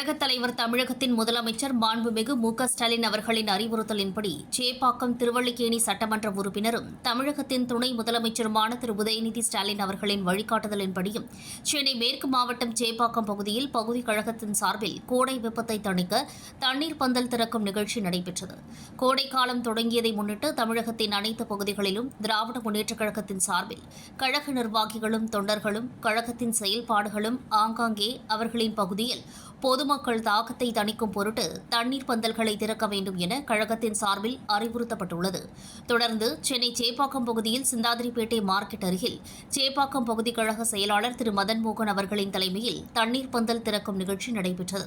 கழகத் தலைவர் தமிழகத்தின் முதலமைச்சர் மாண்புமிகு மு க ஸ்டாலின் அவர்களின் அறிவுறுத்தலின்படி சேப்பாக்கம் திருவள்ளிக்கேணி சட்டமன்ற உறுப்பினரும் தமிழகத்தின் துணை முதலமைச்சருமான திரு. உதயநிதி ஸ்டாலின் அவர்களின் வழிகாட்டுதலின்படியும் சென்னை மேற்கு மாவட்டம் சேப்பாக்கம் பகுதியில் பகுதி கழகத்தின் சார்பில் கோடை வெப்பத்தை தணிக்க தண்ணீர் பந்தல் திறக்கும் நிகழ்ச்சி நடைபெற்றது. கோடை காலம் தொடங்கியதை முன்னிட்டு தமிழகத்தின் அனைத்து பகுதிகளிலும் திராவிட முன்னேற்றக் கழகத்தின் சார்பில் கழக நிர்வாகிகளும் தொண்டர்களும் கழகத்தின் செயல்பாடுகளும் ஆங்காங்கே அவர்களின் பகுதியில் பொதுமக்கள் பொதுமக்கள் தாக்கத்தை தணிக்கும் பொருட்டு தண்ணீர் பந்தல்களை திறக்க வேண்டும் என கழகத்தின் சார்பில் அறிவுறுத்தப்பட்டுள்ளது. தொடர்ந்து சென்னை சேப்பாக்கம் பகுதியில் சிந்தாதிரிப்பேட்டை மார்க்கெட் அருகில் சேப்பாக்கம் பகுதி கழக செயலாளர் திரு. மதன் மோகன் அவர்களின் தலைமையில் தண்ணீர் பந்தல் திறக்கும் நிகழ்ச்சி நடைபெற்றது.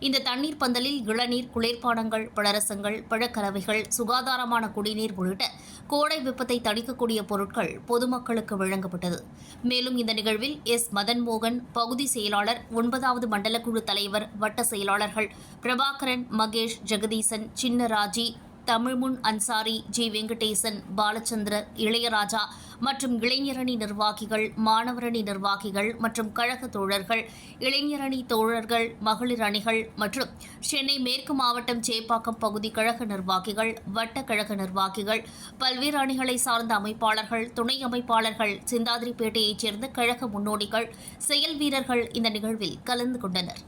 இந்த தண்ணீர் பந்தலில் இளநீர் குளிர்பானங்கள் பழரசங்கள் பழக்கலவைகள் சுகாதாரமான குடிநீர் உள்ளிட்ட கோடை வெப்பத்தை தணிக்கக்கூடிய பொருட்கள் பொதுமக்களுக்கு வழங்கப்பட்டது. மேலும் இந்த நிகழ்வில் எஸ். மதன் மோகன் பகுதி செயலாளர் ஒன்பதாவது மண்டலக்குழு குழு தலைவர் வட்ட செயலாளர்கள் பிரபாகரன் மகேஷ் ஜெகதீசன் சின்னராஜி தமிழ்முன் அன்சாரி ஜி. வெங்கடேசன் பாலச்சந்திர இளையராஜா மற்றும் இளைஞரணி நிர்வாகிகள் மாணவரணி நிர்வாகிகள் மற்றும் கழக தோழர்கள் இளைஞரணி தோழர்கள் மகளிர் அணிகள் மற்றும் சென்னை மேற்கு மாவட்டம் சேப்பாக்கம் பகுதி கழக நிர்வாகிகள் வட்ட கழக நிர்வாகிகள் பல்வேறு அணிகளை சார்ந்த அமைப்பாளர்கள் துணை அமைப்பாளர்கள் சிந்தாதிரிப்பேட்டையைச் சேர்ந்த கழக முன்னோடிகள் செயல் வீரர்கள் இந்த நிகழ்வில் கலந்து கொண்டனர்.